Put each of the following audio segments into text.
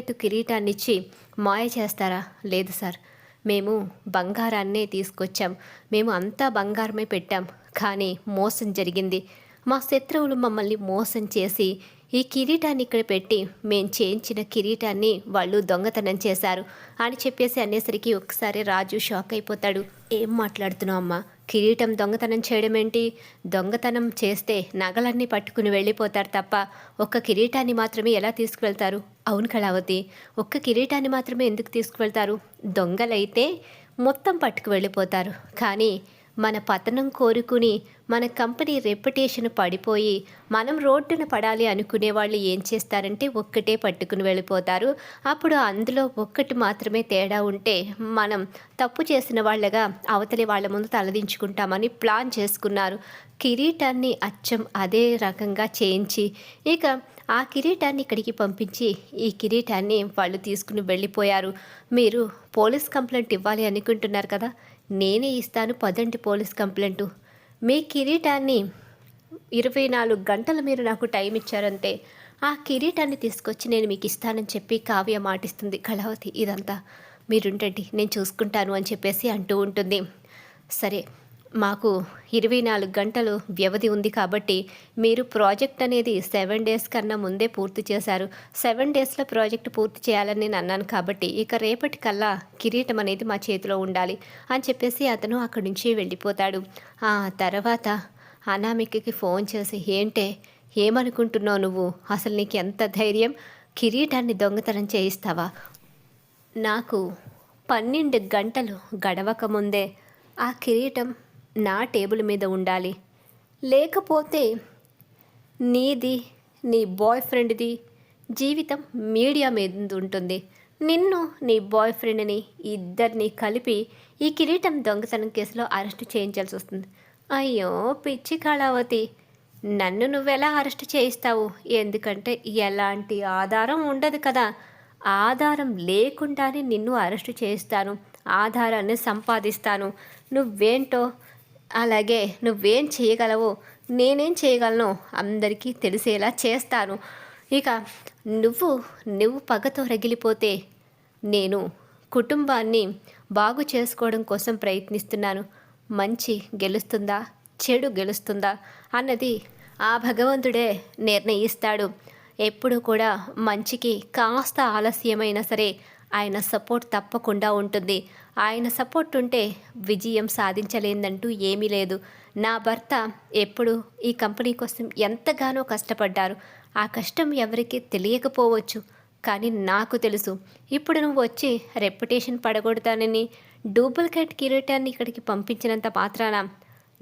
కిరీటాన్నిచ్చి మాయ చేస్తారా? లేదు సార్. మేము బంగారాన్నే తీసుకొచ్చాం. మేము అంతా బంగారమే పెట్టాం. కానీ మోసం జరిగింది. మా శత్రువులు మమ్మల్ని మోసం చేసి ఈ కిరీటాన్ని ఇక్కడ పెట్టి మేం చేయించిన కిరీటాన్ని వాళ్ళు దొంగతనం చేశారు అని చెప్పేసి అనేసరికి ఒకసారి రాజు షాక్ అయిపోతాడు. ఏం మాట్లాడుతున్నావు అమ్మా? కిరీటం దొంగతనం చేయడం ఏంటి దొంగతనం చేస్తే నగలన్నీ పట్టుకుని వెళ్ళిపోతారు తప్ప ఒక్క కిరీటాన్ని మాత్రమే ఎలా తీసుకువెళ్తారు? అవును కళావతి ఒక్క కిరీటాన్ని మాత్రమే ఎందుకు తీసుకువెళ్తారు? దొంగలైతే మొత్తం పట్టుకు వెళ్ళిపోతారు. కానీ మన పతనం కోరుకుని మన కంపెనీ రెప్యుటేషన్ పడిపోయి మనం రోడ్డున పడాలి అనుకునే వాళ్ళు ఏం చేస్తారంటే ఒక్కటే పట్టుకుని వెళ్ళిపోతారు. అప్పుడు అందులో ఒక్కటి మాత్రమే తేడా ఉంటే మనం తప్పు చేసిన వాళ్ళగా అవతలి వాళ్ళ ముందు తలదించుకుంటామని ప్లాన్ చేసుకున్నారు. కిరీటాన్ని అచ్చం అదే రకంగా చేయించి ఇక ఆ కిరీటాన్ని ఇక్కడికి పంపించి ఈ కిరీటాన్ని వాళ్ళు తీసుకుని వెళ్ళిపోయారు. మీరు పోలీస్ కంప్లైంట్ ఇవ్వాలి అనుకుంటున్నారు కదా? నేనే ఇస్తాను. పదండి పోలీస్ కంప్లైంట్. మీ కిరీటాన్ని ఇరవై నాలుగు గంటలు మీరు నాకు టైం ఇచ్చారంటే ఆ కిరీటాన్ని తీసుకొచ్చి నేను మీకు ఇస్తానని చెప్పి కావ్య మాటిస్తుంది. కళావతి ఇదంతా మీరుండండి నేను చూసుకుంటాను అని చెప్పేసి అంటూ ఉంటుంది. సరే మాకు ఇరవై నాలుగు గంటలు వ్యవధి ఉంది కాబట్టి మీరు ప్రాజెక్ట్ అనేది సెవెన్ డేస్ కన్నా ముందే పూర్తి చేశారు. సెవెన్ డేస్లో ప్రాజెక్ట్ పూర్తి చేయాలని నేను అన్నాను కాబట్టి ఇక రేపటి కల్లా కిరీటం అనేది మా చేతిలో ఉండాలి అని చెప్పేసి అతను అక్కడి నుంచి వెళ్ళిపోతాడు. ఆ తర్వాత అనామికకి ఫోన్ చేసి ఏంటే ఏమనుకుంటున్నావు నువ్వు? అసలు నీకు ఎంత ధైర్యం? కిరీటాన్ని దొంగతనం చేయిస్తావా? నాకు పన్నెండు గంటలు గడవక ముందే ఆ కిరీటం నా టేబుల్ మీద ఉండాలి. లేకపోతే నీది నీ బాయ్ ఫ్రెండ్ది జీవితం మీడియా మీద ఉంటుంది. నిన్ను నీ బాయ్ ఫ్రెండ్ని ఇద్దరిని కలిపి ఈ కిరీటం దొంగతనం కేసులో అరెస్ట్ చేయించాల్సి వస్తుంది. అయ్యో పిచ్చి కళావతి. నన్ను నువ్వెలా అరెస్ట్ చేయిస్తావు? ఎందుకంటే ఎలాంటి ఆధారం ఉండదు కదా. ఆధారం లేకుండానే నిన్ను అరెస్ట్ చేస్తాను ఆధారాన్ని సంపాదిస్తాను. నువ్వేంటో అలాగే నువ్వేం చేయగలవో నేనేం చేయగలను అందరికీ తెలిసేలా చేస్తాను. ఇక నువ్వు నువ్వు పగతో రగిలిపోతే నేను కుటుంబాన్ని బాగు చేసుకోవడం కోసం ప్రయత్నిస్తున్నాను. మంచి గెలుస్తుందా చెడు గెలుస్తుందా అన్నది ఆ భగవంతుడే నిర్ణయిస్తాడు. ఎప్పుడు కూడా మంచికి కాస్త ఆలస్యమైనా సరే ఆయన సపోర్ట్ తప్పకుండా ఉంటుంది. ఆయన సపోర్ట్ ఉంటే విజయం సాధించలేదంటూ ఏమీ లేదు. నా భర్త ఎప్పుడు ఈ కంపెనీ కోసం ఎంతగానో కష్టపడ్డారు. ఆ కష్టం ఎవరికి తెలియకపోవచ్చు కానీ నాకు తెలుసు. ఇప్పుడు నువ్వు వచ్చి రెప్యుటేషన్ పడగొడతానని డూప్లికేట్ కిరీటాన్ని ఇక్కడికి పంపించినంత మాత్రాన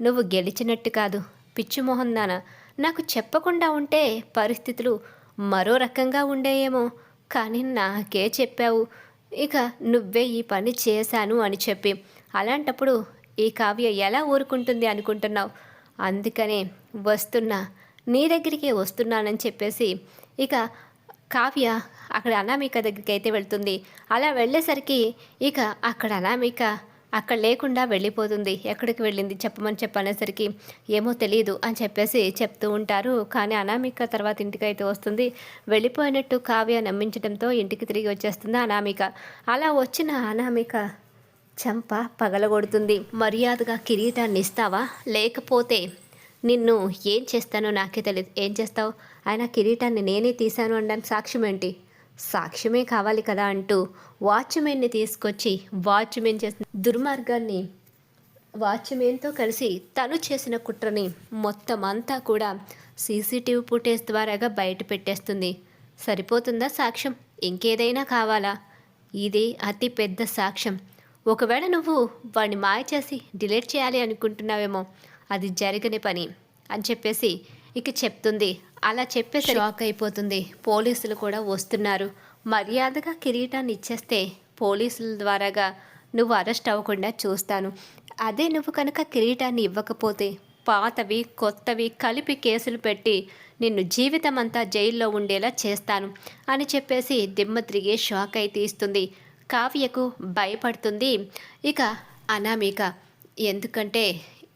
నువ్వు గెలిచినట్టు కాదు పిచ్చిమోహన్ నాన్న నాకు చెప్పకుండా ఉంటే పరిస్థితులు మరో రకంగా ఉండేయేమో. కానీ నాకే చెప్పావు. ఇక నువ్వే ఈ పని చేశాను అని చెప్పి. అలాంటప్పుడు ఈ కావ్య ఎలా ఊరుకుంటుంది అనుకుంటున్నావు? అందుకనే వస్తున్నా. నీ దగ్గరికే వస్తున్నానని చెప్పేసి ఇక కావ్య అక్కడ అనామిక దగ్గరికి అయితే వెళ్తుంది. అలా వెళ్ళేసరికి ఇక అక్కడ అనామిక అక్కడ లేకుండా వెళ్ళిపోతుంది. ఎక్కడికి వెళ్ళింది? చెప్పమని చెప్పనేసరికి ఏమో తెలియదు అని చెప్పేసి చెప్తూ ఉంటారు. కానీ అనామిక తర్వాత ఇంటికైతే వస్తుంది. వెళ్ళిపోయినట్టు కావ్య నమ్మించడంతో ఇంటికి తిరిగి వచ్చేస్తుంది అనామిక. అలా వచ్చిన అనామిక చంప పగలగొడుతుంది. మర్యాదగా కిరీటాన్ని ఇస్తావా? లేకపోతే నిన్ను ఏం చేస్తానో నాకే తెలియదు ఏం చేస్తావు? ఆయన కిరీటాన్ని నేనే తీశాను అనడానికి సాక్ష్యం ఏంటి సాక్ష్యమే కావాలి కదా అంటూ వాచ్మెన్ని తీసుకొచ్చి వాచ్మెన్ చేసిన దుర్మార్గాన్ని వాచ్మెన్తో కలిసి తను చేసిన కుట్రని మొత్తం అంతా కూడా సీసీటీవీ ఫుటేజ్ ద్వారాగా బయట పెట్టేస్తుంది. సరిపోతుందా సాక్ష్యం? ఇంకేదైనా కావాలా? ఇది అతి పెద్ద సాక్ష్యం. ఒకవేళ నువ్వు వాడిని మాయ చేసి డిలీట్ చేయాలి అనుకుంటున్నావేమో అది జరగని పని అని చెప్పేసి ఇక చెప్తుంది అలా చెప్పే షాక్ అయిపోతుంది పోలీసులు కూడా వస్తున్నారు. మర్యాదగా కిరీటాన్ని ఇచ్చేస్తే పోలీసుల ద్వారాగా నువ్వు అరెస్ట్ అవ్వకుండా చూస్తాను. అదే నువ్వు కనుక కిరీటాన్ని ఇవ్వకపోతే పాతవి కొత్తవి కలిపి కేసులు పెట్టి నిన్ను జీవితం అంతా జైల్లో ఉండేలా చేస్తాను అని చెప్పేసి దిమ్మ తిరిగే షాక్ అయితే ఇస్తుంది కావ్యకు భయపడుతుంది. ఇక అనామిక ఎందుకంటే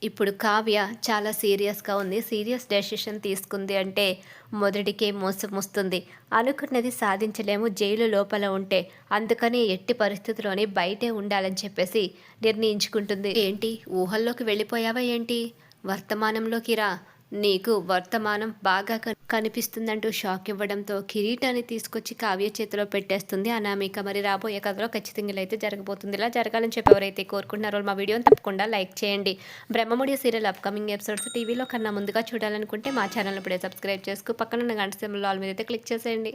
ఇప్పుడు కావ్య చాలా సీరియస్గా ఉంది. సీరియస్ డెసిషన్ తీసుకుంది అంటే మొదటికే మోసం వస్తుంది. అనుకున్నది సాధించలేము. జైలు లోపల ఉంటే అందుకని ఎట్టి పరిస్థితిలోనే బయటే ఉండాలని చెప్పేసి నిర్ణయించుకుంటుంది. ఏంటి? ఊహల్లోకి వెళ్ళిపోయావా ఏంటి? వర్తమానంలోకి రా. నీకు వర్తమానం బాగా కనిపిస్తుందంటూ షాక్ ఇవ్వడంతో కిరీటాన్ని తీసుకొచ్చి కావ్య చేతిలో పెట్టేస్తుంది. అనామిక మరి రాబోయే కథలో ఖచ్చితంగా అయితే జరగబోతుంది. ఇలా జరగాలని చెప్పి ఎవరైతే కోరుకుంటున్నారో మా వీడియోని తప్పకుండా లైక్ చేయండి. బ్రహ్మముడి సీరియల్ అప్కమింగ్ ఎపిసోడ్స్ టీవీలో కన్నా ముందుగా చూడాలనుకుంటే మా ఛానల్ ఇప్పుడే సబ్స్క్రైబ్ చేసుకు. పక్కన ఉన్న గంట సింబల్ ఆల్ మీద అయితే క్లిక్ చేసేయండి.